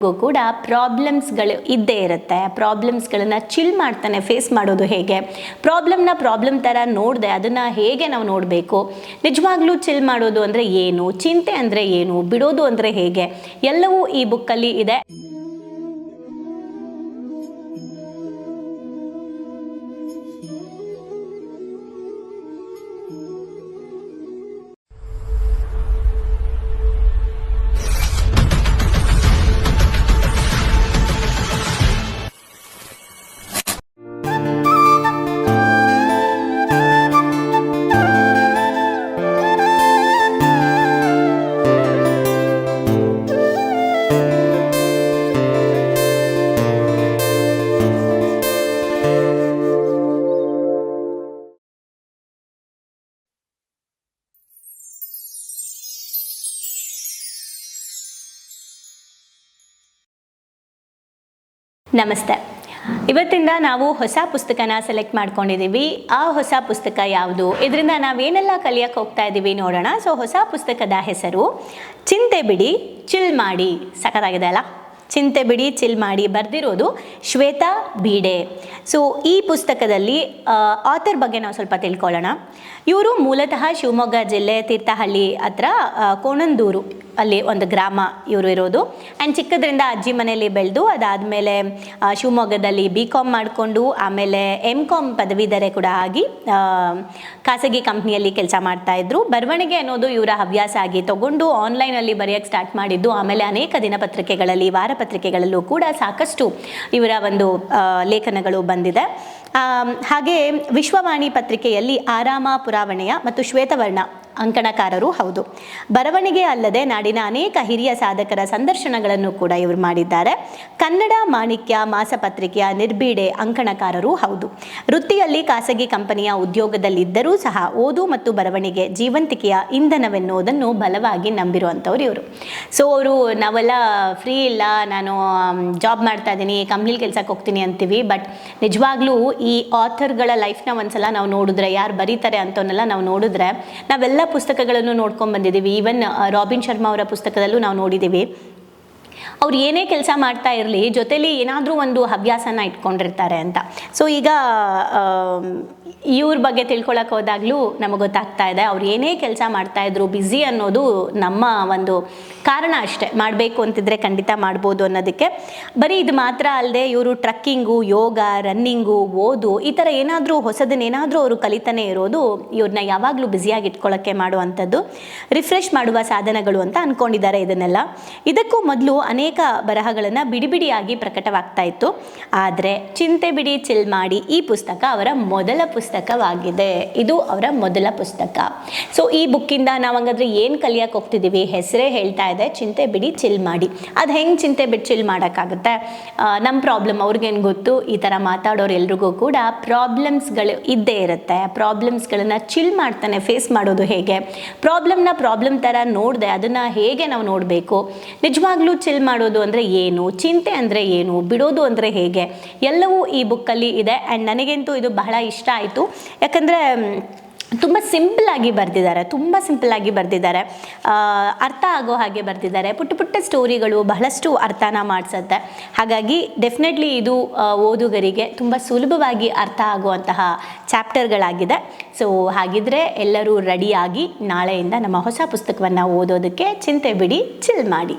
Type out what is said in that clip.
ಕೂಡ ಪ್ರಾಬ್ಲಮ್ಸ್ಗಳು ಇದ್ದೇ ಇರುತ್ತೆ. ಪ್ರಾಬ್ಲಮ್ಸ್ಗಳನ್ನು ಚಿಲ್ ಮಾಡ್ತಾನೆ ಫೇಸ್ ಮಾಡೋದು ಹೇಗೆ? ಪ್ರಾಬ್ಲಮ್ನ ಪ್ರಾಬ್ಲಮ್ ಥರ ನೋಡಿದೆ ಅದನ್ನು ಹೇಗೆ ನಾವು ನೋಡಬೇಕು? ನಿಜವಾಗ್ಲೂ ಚಿಲ್ ಮಾಡೋದು ಅಂದರೆ ಏನು? ಚಿಂತೆ ಅಂದರೆ ಏನು? ಬಿಡೋದು ಅಂದರೆ ಹೇಗೆ? ಎಲ್ಲವೂ ಈ ಬುಕ್ಕಲ್ಲಿ ಇದೆ. ನಮಸ್ತೆ. ಇವತ್ತಿಂದ ನಾವು ಹೊಸ ಪುಸ್ತಕನ ಸೆಲೆಕ್ಟ್ ಮಾಡ್ಕೊಂಡಿದ್ದೀವಿ. ಆ ಹೊಸ ಪುಸ್ತಕ ಯಾವುದು? ಇದರಿಂದ ನಾವೇನೆಲ್ಲ ಕಲಿಯಕ್ಕೆ ಹೋಗ್ತಾ ಇದ್ದೀವಿ ನೋಡೋಣ. ಸೊ ಹೊಸ ಪುಸ್ತಕದ ಹೆಸರು ಚಿಂತೆ ಬಿಡಿ ಚಿಲ್ ಮಾಡಿ ಸಖತ್ತಾಗಿದೆ ಅಲ್ಲ? ಚಿಂತೆ ಬಿಡಿ ಚಿಲ್ ಮಾಡಿ ಬರೆದಿರೋದು ಶ್ವೇತಾ ಬೀಡೆ. ಸೊ ಈ ಪುಸ್ತಕದಲ್ಲಿ ಆಥರ್ ಬಗ್ಗೆ ನಾವು ಸ್ವಲ್ಪ ತಿಳ್ಕೊಳ್ಳೋಣ. ಇವರು ಮೂಲತಃ ಶಿವಮೊಗ್ಗ ಜಿಲ್ಲೆ ತೀರ್ಥಹಳ್ಳಿ ಹತ್ರ ಕೋಣಂದೂರು ಅಲ್ಲಿ ಒಂದು ಗ್ರಾಮ ಇವರು ಇರೋದು. ಆ್ಯಂಡ್ ಚಿಕ್ಕದ್ರಿಂದ ಅಜ್ಜಿ ಮನೆಯಲ್ಲಿ ಬೆಳೆದು, ಅದಾದಮೇಲೆ ಶಿವಮೊಗ್ಗದಲ್ಲಿ ಬಿ ಕಾಮ್ ಮಾಡಿಕೊಂಡು, ಆಮೇಲೆ ಎಂ ಕಾಮ್ ಪದವೀಧರೆ ಕೂಡ ಆಗಿ ಖಾಸಗಿ ಕಂಪ್ನಿಯಲ್ಲಿ ಕೆಲಸ ಮಾಡ್ತಾಯಿದ್ರು ಬರವಣಿಗೆ ಅನ್ನೋದು ಇವರ ಹವ್ಯಾಸ ಆಗಿ, ತಗೊಂಡು ಆನ್ಲೈನಲ್ಲಿ ಬರೆಯೋಕ್ಕೆ ಸ್ಟಾರ್ಟ್ ಮಾಡಿದ್ದು, ಆಮೇಲೆ ಅನೇಕ ದಿನಪತ್ರಿಕೆಗಳಲ್ಲಿ ವಾರಪತ್ರಿಕೆಗಳಲ್ಲೂ ಕೂಡ ಸಾಕಷ್ಟು ಇವರ ಒಂದು ಲೇಖನಗಳು ಬಂದಿದೆ. ಹಾಗೆ ವಿಶ್ವವಾಣಿ ಪತ್ರಿಕೆಯಲ್ಲಿ ಆರಾಮ ಪುರಾವಣೆಯ ಮತ್ತು ಶ್ವೇತವರ್ಣ ಅಂಕಣಕಾರರು ಹೌದು. ಬರವಣಿಗೆ ಅಲ್ಲದೆ ನಾಡಿನ ಅನೇಕ ಹಿರಿಯ ಸಾಧಕರ ಸಂದರ್ಶನಗಳನ್ನು ಕೂಡ ಇವರು ಮಾಡಿದ್ದಾರೆ. ಕನ್ನಡ ಮಾಣಿಕ್ಯ ಮಾಸಪತ್ರಿಕೆಯ ನಿರ್ಬೀಡೆ ಅಂಕಣಕಾರರು ಹೌದು. ವೃತ್ತಿಯಲ್ಲಿ ಖಾಸಗಿ ಕಂಪನಿಯ ಉದ್ಯೋಗದಲ್ಲಿದ್ದರೂ ಸಹ ಓದು ಮತ್ತು ಬರವಣಿಗೆ ಜೀವಂತಿಕೆಯ ಇಂಧನವೆನ್ನುವುದನ್ನು ಬಲವಾಗಿ ನಂಬಿರುವಂಥವ್ರು ಇವರು. ಸೊ ಅವರು ನಾವೆಲ್ಲ ಫ್ರೀ ಇಲ್ಲ, ನಾನು ಜಾಬ್ ಮಾಡ್ತಾ ಇದ್ದೀನಿ, ಕಂಪ್ನಿಲಿ ಕೆಲಸಕ್ಕೆ ಹೋಗ್ತೀನಿ ಅಂತೀವಿ ಬಟ್ ನಿಜವಾಗ್ಲೂ ಈ ಆಥರ್ಗಳ ಲೈಫ್ನ ಒಂದ್ಸಲ ನಾವು ನೋಡಿದ್ರೆ, ಯಾರು ಬರೀತಾರೆ ಅಂತವನ್ನೆಲ್ಲ ನಾವು ನೋಡಿದ್ರೆ, ನಾವೆಲ್ಲ ಪುಸ್ತಕಗಳನ್ನು ನೋಡ್ಕೊಂಡು ಬಂದಿದ್ದೀವಿ. ಈವನ್ ರಾಬಿನ್ ಶರ್ಮಾ ಅವರ ಪುಸ್ತಕದಲ್ಲೂ ನಾವು ನೋಡಿದ್ದೀವಿ. ಅವ್ರು ಏನೇ ಕೆಲಸ ಮಾಡ್ತಾ ಇರಲಿ, ಜೊತೆಲಿ ಏನಾದರೂ ಒಂದು ಹವ್ಯಾಸನ ಇಟ್ಕೊಂಡಿರ್ತಾರೆ ಅಂತ. ಸೊ ಈಗ ಇವ್ರ ಬಗ್ಗೆ ತಿಳ್ಕೊಳಕ್ಕೆ ಹೋದಾಗಲೂ ನಮಗೆ ಗೊತ್ತಾಗ್ತಾ ಇದೆ. ಅವ್ರು ಏನೇ ಕೆಲಸ ಮಾಡ್ತಾ ಇದ್ರು ಬ್ಯುಸಿ ಅನ್ನೋದು ನಮ್ಮ ಒಂದು ಕಾರಣ ಅಷ್ಟೇ. ಮಾಡಬೇಕು ಅಂತಿದ್ರೆ ಖಂಡಿತ ಮಾಡ್ಬೋದು ಅನ್ನೋದಕ್ಕೆ. ಬರೀ ಇದು ಮಾತ್ರ ಅಲ್ಲದೆ ಇವರು ಟ್ರಕ್ಕಿಂಗು, ಯೋಗ ರನ್ನಿಂಗು ಓದು ಈ ಥರ ಏನಾದರೂ ಹೊಸದನ್ನೇನಾದರೂ ಅವರು ಕಲಿತಾನೆ ಇರೋದು ಇವ್ರನ್ನ ಯಾವಾಗಲೂ ಬ್ಯುಸಿಯಾಗಿ ಇಟ್ಕೊಳ್ಳೋಕ್ಕೆ ಮಾಡುವಂಥದ್ದು. ರಿಫ್ರೆಶ್ ಮಾಡುವ ಸಾಧನಗಳು ಅಂತ ಅಂದ್ಕೊಂಡಿದ್ದಾರೆ ಇದನ್ನೆಲ್ಲ. ಇದಕ್ಕೂ ಮೊದಲು ಅನೇಕ ಬರಹಗಳನ್ನು ಬಿಡಿ ಬಿಡಿಯಾಗಿ ಪ್ರಕಟವಾಗ್ತಾ ಇತ್ತು. ಆದರೆ ಚಿಂತೆ ಬಿಡಿ ಚಿಲ್ ಮಾಡಿ ಈ ಪುಸ್ತಕ ಅವರ ಮೊದಲ ಪುಸ್ತಕವಾಗಿದೆ. ಇದು ಅವರ ಮೊದಲ ಪುಸ್ತಕ. ಸೊ ಈ ಬುಕ್ಕಿಂದ ನಾವು ಹಂಗಾದ್ರೆ ಏನು ಕಲಿಯಕ್ಕೆ ಹೋಗ್ತಿದ್ದೀವಿ ಹೆಸರೇ ಹೇಳ್ತಾ ಇದೆ, ಚಿಂತೆ ಬಿಡಿ ಚಿಲ್ ಮಾಡಿ. ಅದು ಹೆಂಗೆ ಚಿಂತೆ ಬಿಟ್ಟು ಚಿಲ್ ಮಾಡೋಕ್ಕಾಗುತ್ತೆ? ನಮ್ಮ ಪ್ರಾಬ್ಲಮ್ ಅವ್ರಿಗೇನು ಗೊತ್ತು? ಈ ಥರ ಮಾತಾಡೋರು ಎಲ್ರಿಗೂ ಕೂಡ ಪ್ರಾಬ್ಲಮ್ಸ್ಗಳು ಇದ್ದೇ ಇರುತ್ತೆ. ಪ್ರಾಬ್ಲಮ್ಸ್ಗಳನ್ನ ಚಿಲ್ ಮಾಡ್ತಾನೆ ಫೇಸ್ ಮಾಡೋದು ಹೇಗೆ? ಪ್ರಾಬ್ಲಮ್ನ ಪ್ರಾಬ್ಲಮ್ ಥರ ನೋಡಿದೆ, ಅದನ್ನು ಹೇಗೆ ನಾವು ನೋಡಬೇಕು? ನಿಜವಾಗ್ಲೂ ಚಿಲ್ ಮಾಡೋದು ಅಂದರೆ ಏನು? ಚಿಂತೆ ಅಂದರೆ ಏನು? ಬಿಡೋದು ಅಂದರೆ ಹೇಗೆ? ಎಲ್ಲವೂ ಈ ಬುಕ್ಕಲ್ಲಿ ಇದೆ. ಆ್ಯಂಡ್ ನನಗಂತೂ ಇದು ಬಹಳ ಇಷ್ಟ ಆಯಿತು ಯಾಕಂದರೆ ತುಂಬ ಸಿಂಪಲ್ಲಾಗಿ ಬರೆದಿದ್ದಾರೆ, ತುಂಬ ಸಿಂಪಲ್ಲಾಗಿ ಬರೆದಿದ್ದಾರೆ. ಅರ್ಥ ಆಗೋ ಹಾಗೆ ಬರೆದಿದ್ದಾರೆ. ಪುಟ್ಟ ಪುಟ್ಟ ಸ್ಟೋರಿಗಳು ಬಹಳಷ್ಟು ಅರ್ಥನ ಮಾಡಿಸುತ್ತೆ. ಹಾಗಾಗಿ ಡೆಫಿನೆಟ್ಲಿ ಇದು ಓದುಗರಿಗೆ ತುಂಬ ಸುಲಭವಾಗಿ ಅರ್ಥ ಆಗುವಂತಹ ಚಾಪ್ಟರ್ಗಳಾಗಿದೆ. ಸೊ ಹಾಗಿದ್ರೆ ಎಲ್ಲರೂ ರೆಡಿಯಾಗಿ ನಾಳೆಯಿಂದ ನಮ್ಮ ಹೊಸ ಪುಸ್ತಕವನ್ನು ಓದೋದಕ್ಕೆ ಚಿಂತೆ ಬಿಡಿ ಚಿಲ್ ಮಾಡಿ.